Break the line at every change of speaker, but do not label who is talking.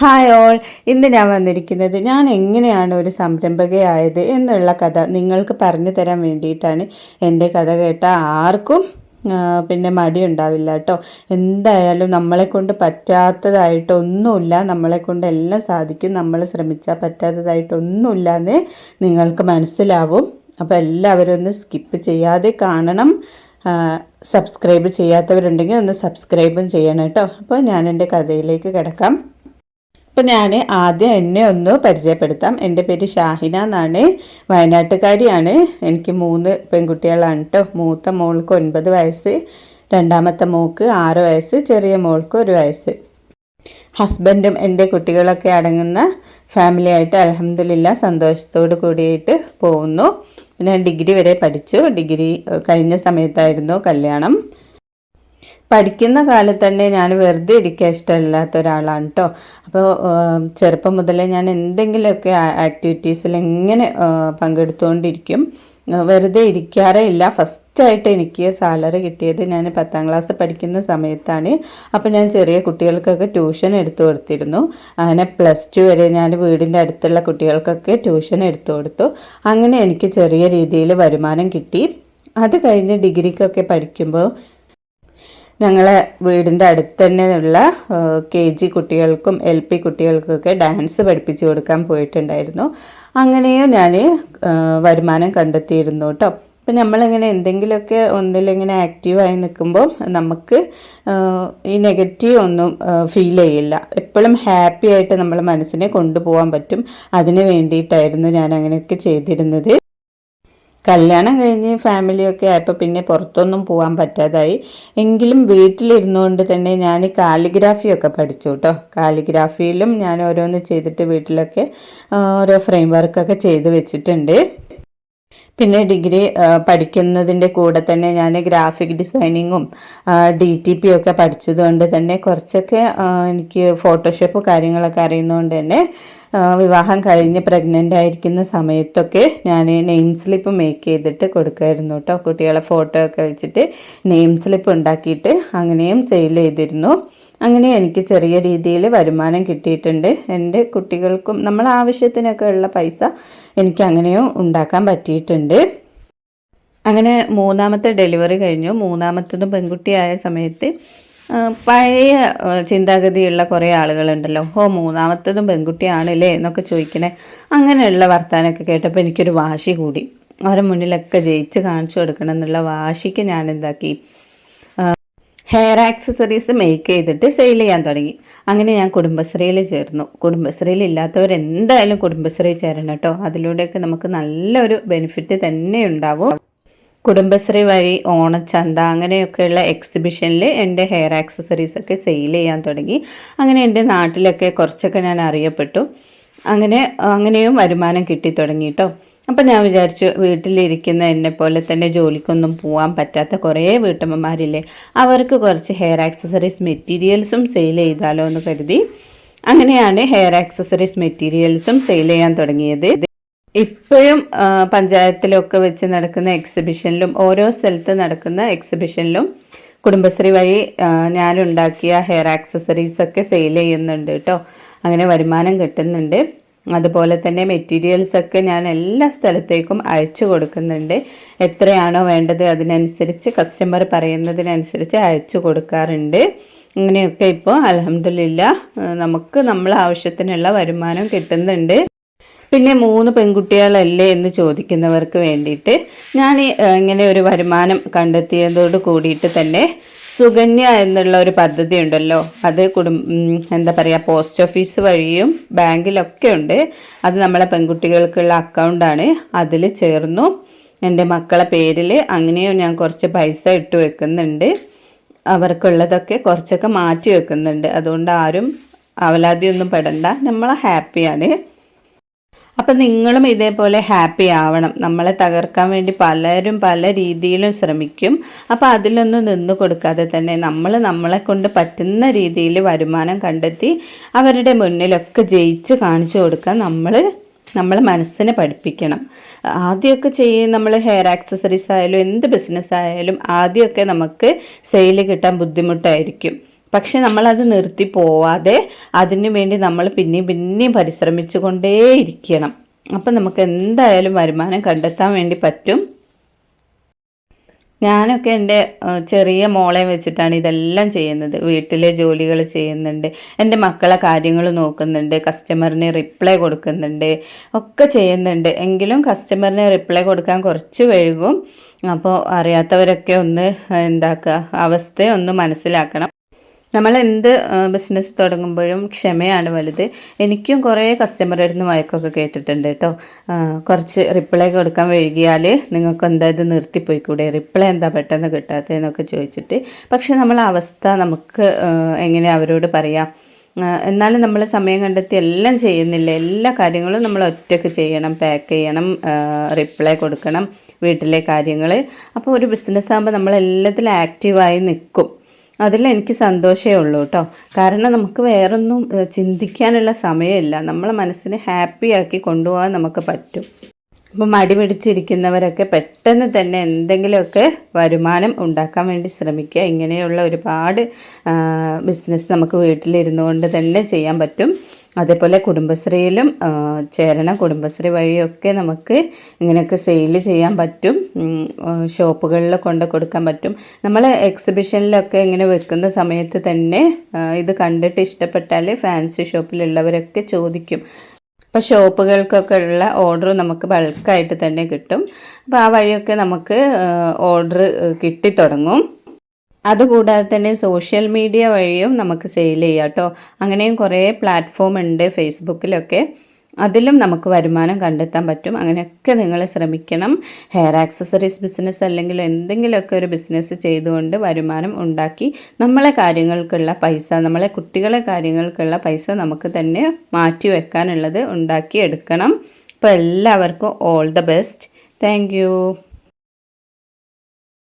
Hi all ഇന്ന് ഞാൻ വന്നിരിക്കുന്നത് ഞാൻ എങ്ങനെയാണ് ഒരു സംരംഭകയായത് എന്നുള്ള കഥ നിങ്ങൾക്ക് പറഞ്ഞു തരാൻ വേണ്ടിയിട്ടാണ് എന്റെ കഥ കേട്ട ആർക്കും പിന്നെ മടി ഉണ്ടാവില്ല കേട്ടോ. എന്തായാലും നമ്മളെ കൊണ്ട് പറ്റാത്തതായിട്ടൊന്നുമില്ല. നമ്മളെ കൊണ്ട് എല്ലാം സാധിക്കും. നമ്മൾ ശ്രമിച്ചാൽ പറ്റാത്തതായിട്ടൊന്നുമില്ല എന്ന് നിങ്ങൾക്ക് മനസ്സിലാവും. അപ്പോൾ എല്ലാവരും ഒന്ന് സ്കിപ്പ് ചെയ്യാതെ കാണണം. സബ്സ്ക്രൈബ് ചെയ്യാത്തവരുണ്ടെങ്കിൽ ഒന്ന് സബ്സ്ക്രൈബും ചെയ്യണം കേട്ടോ. അപ്പോൾ ഞാൻ എന്റെ കഥയിലേക്ക് കിടക്കാം. അപ്പം ഞാൻ ആദ്യം എന്നെ ഒന്ന് പരിചയപ്പെടുത്താം. എന്റെ പേര് ഷാഹിന എന്നാണ്. വയനാട്ടുകാരിയാണ്. എനിക്ക് മൂന്ന് പെൺകുട്ടികളാണ് കേട്ടോ മൂത്ത മോൾക്ക് ഒൻപത് വയസ്സ് രണ്ടാമത്തെ മോൾക്ക് ആറ് വയസ്സ് ചെറിയ മോൾക്ക് ഒരു വയസ്സ്. ഹസ്ബൻഡും എന്റെ കുട്ടികളൊക്കെ അടങ്ങുന്ന ഫാമിലി ആയിട്ട് അലഹമില്ല സന്തോഷത്തോട് കൂടിയിട്ട് പോകുന്നു. ഞാൻ ഡിഗ്രി വരെ പഠിച്ചു. ഡിഗ്രി കഴിഞ്ഞ സമയത്തായിരുന്നു കല്യാണം. പഠിക്കുന്ന കാലത്ത് തന്നെ ഞാൻ വെറുതെ ഇരിക്കാൻ ഇഷ്ടമില്ലാത്ത ഒരാളാണ് കേട്ടോ അപ്പോൾ ചെറുപ്പം മുതലേ ഞാൻ എന്തെങ്കിലുമൊക്കെ ആക്ടിവിറ്റീസിൽ എങ്ങനെ പങ്കെടുത്തുകൊണ്ടിരിക്കും വെറുതെ ഇരിക്കാറേ ഇല്ല. ഫസ്റ്റായിട്ട് എനിക്ക് സാലറി കിട്ടിയത് ഞാൻ പത്താം ക്ലാസ് പഠിക്കുന്ന സമയത്താണ്. അപ്പോൾ ഞാൻ ചെറിയ കുട്ടികൾക്കൊക്കെ ട്യൂഷൻ എടുത്തു കൊടുത്തിരുന്നു. അങ്ങനെ പ്ലസ് ടു വരെ ഞാൻ വീടിന്റെ അടുത്തുള്ള കുട്ടികൾക്കൊക്കെ ട്യൂഷൻ എടുത്തു കൊടുത്തു. അങ്ങനെ എനിക്ക് ചെറിയ രീതിയിൽ വരുമാനം കിട്ടി. അത് കഴിഞ്ഞ് ഡിഗ്രിക്കൊക്കെ പഠിക്കുമ്പോൾ ഞങ്ങളെ വീടിന്റെ അടുത്ത് തന്നെയുള്ള കെ ജി കുട്ടികൾക്കും എൽ പി കുട്ടികൾക്കൊക്കെ ഡാൻസ് പഠിപ്പിച്ചു കൊടുക്കാൻ പോയിട്ടുണ്ടായിരുന്നു. അങ്ങനെയും ഞാൻ വരുമാനം കണ്ടെത്തിയിരുന്നു കേട്ടോ അപ്പം നമ്മളിങ്ങനെ എന്തെങ്കിലുമൊക്കെ ഒന്നിലിങ്ങനെ ആക്റ്റീവായി നിൽക്കുമ്പോൾ നമുക്ക് ഈ നെഗറ്റീവ് ഒന്നും ഫീൽ ചെയ്യില്ല. എപ്പോഴും ഹാപ്പി ആയിട്ട് നമ്മളെ മനസ്സിനെ കൊണ്ടുപോകാൻ പറ്റും. അതിന് വേണ്ടിയിട്ടായിരുന്നു ഞാൻ അങ്ങനെയൊക്കെ ചെയ്തിരുന്നത്. കല്യാണം കഴിഞ്ഞ് ഫാമിലിയൊക്കെ ആയപ്പോൾ പിന്നെ പുറത്തൊന്നും പോകാൻ പറ്റാതായി. എങ്കിലും വീട്ടിലിരുന്നുകൊണ്ട് തന്നെ ഞാൻ കാലിഗ്രാഫിയൊക്കെ പഠിച്ചു കേട്ടോ കാലിഗ്രാഫിയിലും ഞാൻ ഓരോന്ന് ചെയ്തിട്ട് വീട്ടിലൊക്കെ ഓരോ ഫ്രെയിം വർക്കൊക്കെ ചെയ്ത് വെച്ചിട്ടുണ്ട്. പിന്നെ ഡിഗ്രി പഠിക്കുന്നതിന്റെ കൂടെ തന്നെ ഞാൻ ഗ്രാഫിക് ഡിസൈനിങ്ങും ഡി ടി പി ഒക്കെ പഠിച്ചതുകൊണ്ട് തന്നെ കുറച്ചൊക്കെ എനിക്ക് ഫോട്ടോഷോപ്പ് കാര്യങ്ങളൊക്കെ അറിയുന്നതുകൊണ്ട് തന്നെ വിവാഹം കഴിഞ്ഞ് പ്രഗ്നന്റ് ആയിരിക്കുന്ന സമയത്തൊക്കെ ഞാൻ നെയിം സ്ലിപ്പ് മേക്ക് ചെയ്തിട്ട് കൊടുക്കുമായിരുന്നു കേട്ടോ കുട്ടികളെ ഫോട്ടോ ഒക്കെ വെച്ചിട്ട് നെയിം സ്ലിപ്പ് ഉണ്ടാക്കിയിട്ട് അങ്ങനെയും സെയിൽ ചെയ്തിരുന്നു. അങ്ങനെ എനിക്ക് ചെറിയ രീതിയിൽ വരുമാനം കിട്ടിയിട്ടുണ്ട്. എന്റെ കുട്ടികൾക്കും നമ്മൾ ആവശ്യത്തിനൊക്കെ ഉള്ള പൈസ എനിക്ക് അങ്ങനെയും ഉണ്ടാക്കാൻ പറ്റിയിട്ടുണ്ട്. അങ്ങനെ മൂന്നാമത്തെ ഡെലിവറി കഴിഞ്ഞു. മൂന്നാമത്തതും പെൺകുട്ടിയായ സമയത്ത് പഴയ ചിന്താഗതിയുള്ള കുറേ ആളുകളുണ്ടല്ലോ. ഓ മൂന്നാമത്തതും പെൺകുട്ടിയാണല്ലേ എന്നൊക്കെ ചോദിക്കണേ. അങ്ങനെയുള്ള വർത്താനമൊക്കെ കേട്ടപ്പോൾ എനിക്കൊരു വാശി കൂടി. അവരുടെ മുന്നിലൊക്കെ ജയിച്ച് കാണിച്ചു കൊടുക്കണം എന്നുള്ള വാശിക്ക് ഞാൻ എന്താക്കി ഹെയർ ആക്സസറീസ് മേക്ക് ചെയ്തിട്ട് സെയിൽ ചെയ്യാൻ തുടങ്ങി. അങ്ങനെ ഞാൻ കുടുംബശ്രീയിൽ ചേർന്നു. കുടുംബശ്രീയിൽ ഇല്ലാത്തവർ എന്തായാലും കുടുംബശ്രീ ചേരണം കേട്ടോ. അതിലൂടെയൊക്കെ നമുക്ക് നല്ലൊരു ബെനിഫിറ്റ് തന്നെ ഉണ്ടാവും. കുടുംബശ്രീ വഴി ഓണച്ചന്ത അങ്ങനെയൊക്കെയുള്ള എക്സിബിഷനിൽ എന്റെ ഹെയർ ആക്സസറീസ് ഒക്കെ സെയിൽ ചെയ്യാൻ തുടങ്ങി. അങ്ങനെ എന്റെ നാട്ടിലൊക്കെ കുറച്ചൊക്കെ ഞാൻ അറിയപ്പെട്ടു. അങ്ങനെ അങ്ങനെയും വരുമാനം കിട്ടി തുടങ്ങി കേട്ടോ അപ്പം ഞാൻ വിചാരിച്ചു വീട്ടിലിരിക്കുന്ന എന്നെ പോലെ തന്നെ ജോലിക്കൊന്നും പോകാൻ പറ്റാത്ത കുറേ വീട്ടമ്മമാരില്ലേ അവർക്ക് കുറച്ച് ഹെയർ ആക്സസറീസ് മെറ്റീരിയൽസും സെയിൽ ചെയ്താലോ എന്ന് കരുതി. അങ്ങനെയാണ് ഹെയർ ആക്സസറീസ് മെറ്റീരിയൽസും സെയിൽ ചെയ്യാൻ തുടങ്ങിയത്. ഇപ്പോഴും പഞ്ചായത്തിലൊക്കെ വെച്ച് നടക്കുന്ന എക്സിബിഷനിലും ഓരോ സ്ഥലത്ത് നടക്കുന്ന എക്സിബിഷനിലും കുടുംബശ്രീ വഴി ഞാനുണ്ടാക്കിയ ഹെയർ ആക്സസറീസ് ഒക്കെ സെയിൽ ചെയ്യുന്നുണ്ട് കേട്ടോ. അങ്ങനെ വരുമാനം കിട്ടുന്നുണ്ട്. അതുപോലെ തന്നെ മെറ്റീരിയൽസ് ഒക്കെ ഞാൻ എല്ലാ സ്ഥലത്തേക്കും അയച്ചു കൊടുക്കുന്നുണ്ട്. എത്രയാണോ വേണ്ടത് അതിനനുസരിച്ച് കസ്റ്റമർ പറയുന്നതിനനുസരിച്ച് അയച്ചു കൊടുക്കാറുണ്ട്. അങ്ങനെയൊക്കെ ഇപ്പോൾ അലഹമില്ല നമുക്ക് നമ്മളെ ആവശ്യത്തിനുള്ള വരുമാനം കിട്ടുന്നുണ്ട്. പിന്നെ മൂന്ന് പെൺകുട്ടികളല്ലേ എന്ന് ചോദിക്കുന്നവർക്ക് വേണ്ടിയിട്ട് ഞാൻ ഇങ്ങനെ ഒരു വരുമാനം കണ്ടെത്തിയതോട് കൂടിയിട്ട് തന്നെ സുകന്യ എന്നുള്ള ഒരു പദ്ധതി ഉണ്ടല്ലോ. അത് കുടും എന്താ പറയുക പോസ്റ്റ് ഓഫീസ് വഴിയും ബാങ്കിലൊക്കെ ഉണ്ട്. അത് നമ്മളെ പെൺകുട്ടികൾക്കുള്ള അക്കൗണ്ടാണ്. അതിൽ ചേർന്നു. എന്റെ മക്കളെ പേരിൽ അങ്ങനെയും ഞാൻ കുറച്ച് പൈസ ഇട്ട് വെക്കുന്നുണ്ട്. അവർക്കുള്ളതൊക്കെ കുറച്ചൊക്കെ മാറ്റി വെക്കുന്നുണ്ട്. അതുകൊണ്ട് ആരും അവലാതിയൊന്നും പെടണ്ട. നമ്മൾ ഹാപ്പിയാണ്. അപ്പം നിങ്ങളും ഇതേപോലെ ഹാപ്പി ആവണം. നമ്മളെ തകർക്കാൻ വേണ്ടി പലരും പല രീതിയിലും ശ്രമിക്കും. അപ്പം അതിലൊന്നും നിന്ന് കൊടുക്കാതെ തന്നെ നമ്മൾ നമ്മളെ കൊണ്ട് പറ്റുന്ന രീതിയിൽ വരുമാനം കണ്ടെത്തി അവരുടെ മുന്നിലൊക്കെ ജയിച്ച് കാണിച്ചു കൊടുക്കാൻ നമ്മൾ നമ്മൾ മനസ്സിനെ പഠിപ്പിക്കണം. ആദ്യമൊക്കെ ചെയ്യും നമ്മൾ ഹെയർ ആക്സസറീസ് ആയാലും എന്ത് ബിസിനസ് ആയാലും ആദ്യമൊക്കെ നമുക്ക് സെയിൽ കിട്ടാൻ ബുദ്ധിമുട്ടായിരിക്കും. പക്ഷെ നമ്മളത് നിർത്തി പോവാതെ അതിനു വേണ്ടി നമ്മൾ പിന്നെയും പിന്നെയും പരിശ്രമിച്ചു കൊണ്ടേയിരിക്കണം അപ്പം നമുക്ക് എന്തായാലും വരുമാനം കണ്ടെത്താൻ വേണ്ടി പറ്റും. ഞാനൊക്കെ എന്റെ ചെറിയ മോളെ വെച്ചിട്ടാണ് ഇതെല്ലാം ചെയ്യുന്നത്. വീട്ടിലെ ജോലികൾ ചെയ്യുന്നുണ്ട്. എന്റെ മക്കളെ കാര്യങ്ങൾ നോക്കുന്നുണ്ട്. കസ്റ്റമറിന് റിപ്ലൈ കൊടുക്കുന്നുണ്ട്. ഒക്കെ ചെയ്യുന്നുണ്ട്. എങ്കിലും കസ്റ്റമറിന് റിപ്ലൈ കൊടുക്കാൻ കുറച്ച് വൈകും. അപ്പോൾ അറിയാത്തവരൊക്കെ ഒന്ന് എന്താക്കുക അവസ്ഥയൊന്ന് മനസ്സിലാക്കണം. നമ്മൾ എന്ത് ബിസിനസ് തുടങ്ങുമ്പോഴും ക്ഷമയാണ് വലുത്. എനിക്കും കുറേ കസ്റ്റമർ ഇരുന്ന് വഴക്കൊക്കെ കേട്ടിട്ടുണ്ട് കേട്ടോ. കുറച്ച് റിപ്ലൈ കൊടുക്കാൻ വൈകിയാൽ നിങ്ങൾക്ക് എന്താ ഇത് നിർത്തിപ്പോയിക്കൂടെ? റിപ്ലൈ എന്താ പെട്ടെന്ന് കിട്ടാത്തതെന്നൊക്കെ ചോദിച്ചിട്ട്. പക്ഷെ നമ്മൾ അവസ്ഥ നമുക്ക് എങ്ങനെ അവരോട് പറയാം? എന്നാലും നമ്മൾ സമയം കണ്ടെത്തി എല്ലാം ചെയ്യുന്നില്ല. എല്ലാ കാര്യങ്ങളും നമ്മൾ ഒറ്റയ്ക്ക് ചെയ്യണം പാക്ക് ചെയ്യണം റിപ്ലൈ കൊടുക്കണം വീട്ടിലെ കാര്യങ്ങൾ അപ്പോൾ ഒരു ബിസിനസ് ആകുമ്പോൾ നമ്മൾ എല്ലാത്തിലും ആക്റ്റീവായി നിൽക്കും. അതിൽ എനിക്ക് സന്തോഷമേ ഉള്ളൂ കേട്ടോ. കാരണം നമുക്ക് വേറൊന്നും ചിന്തിക്കാനുള്ള സമയമില്ല. നമ്മളെ മനസ്സിനെ ഹാപ്പിയാക്കി കൊണ്ടുപോകാൻ നമുക്ക് പറ്റും. അപ്പോൾ മടി പിടിച്ചിരിക്കുന്നവരൊക്കെ പെട്ടെന്ന് തന്നെ എന്തെങ്കിലുമൊക്കെ വരുമാനം ഉണ്ടാക്കാൻ വേണ്ടി ശ്രമിക്കുക. ഇങ്ങനെയുള്ള ഒരുപാട് ബിസിനസ് നമുക്ക് വീട്ടിലിരുന്നു കൊണ്ട് തന്നെ ചെയ്യാൻ പറ്റും. അതേപോലെ കുടുംബശ്രീയിലും ചേരണം കുടുംബശ്രീ വഴിയൊക്കെ നമുക്ക് ഇങ്ങനെയൊക്കെ സെയിൽ ചെയ്യാൻ പറ്റും. ഷോപ്പുകളിൽ കൊണ്ട് കൊടുക്കാൻ പറ്റും. നമ്മൾ എക്സിബിഷനിലൊക്കെ ഇങ്ങനെ വെക്കുന്ന സമയത്ത് തന്നെ ഇത് കണ്ടിട്ട് ഇഷ്ടപ്പെട്ടാൽ ഫാൻസി ഷോപ്പിലുള്ളവരൊക്കെ ചോദിക്കും. അപ്പോൾ ഷോപ്പുകൾക്കൊക്കെ ഉള്ള ഓർഡർ നമുക്ക് ബൾക്കായിട്ട് തന്നെ കിട്ടും. അപ്പോൾ ആ വഴിയൊക്കെ നമുക്ക് ഓർഡർ കിട്ടിത്തുടങ്ങും. അതുകൂടാതെ തന്നെ സോഷ്യൽ മീഡിയ വഴിയും നമുക്ക് സെയിൽ ചെയ്യാം കേട്ടോ അങ്ങനെയും കുറേ പ്ലാറ്റ്ഫോം ഉണ്ട് ഫേസ്ബുക്കിലൊക്കെ അതിലും നമുക്ക് വരുമാനം കണ്ടെത്താൻ പറ്റും. അങ്ങനെയൊക്കെ നിങ്ങൾ ശ്രമിക്കണം. ഹെയർ ആക്സസറീസ് ബിസിനസ് അല്ലെങ്കിൽ എന്തെങ്കിലുമൊക്കെ ഒരു ബിസിനസ് ചെയ്തുകൊണ്ട് വരുമാനം ഉണ്ടാക്കി നമ്മളെ കാര്യങ്ങൾക്കുള്ള പൈസ നമ്മളെ കുട്ടികളെ കാര്യങ്ങൾക്കുള്ള പൈസ നമുക്ക് തന്നെ മാറ്റി വെക്കാനുള്ളത് ഉണ്ടാക്കി എടുക്കണം അപ്പോൾ എല്ലാവർക്കും ഓൾ ദ ബെസ്റ്റ് താങ്ക്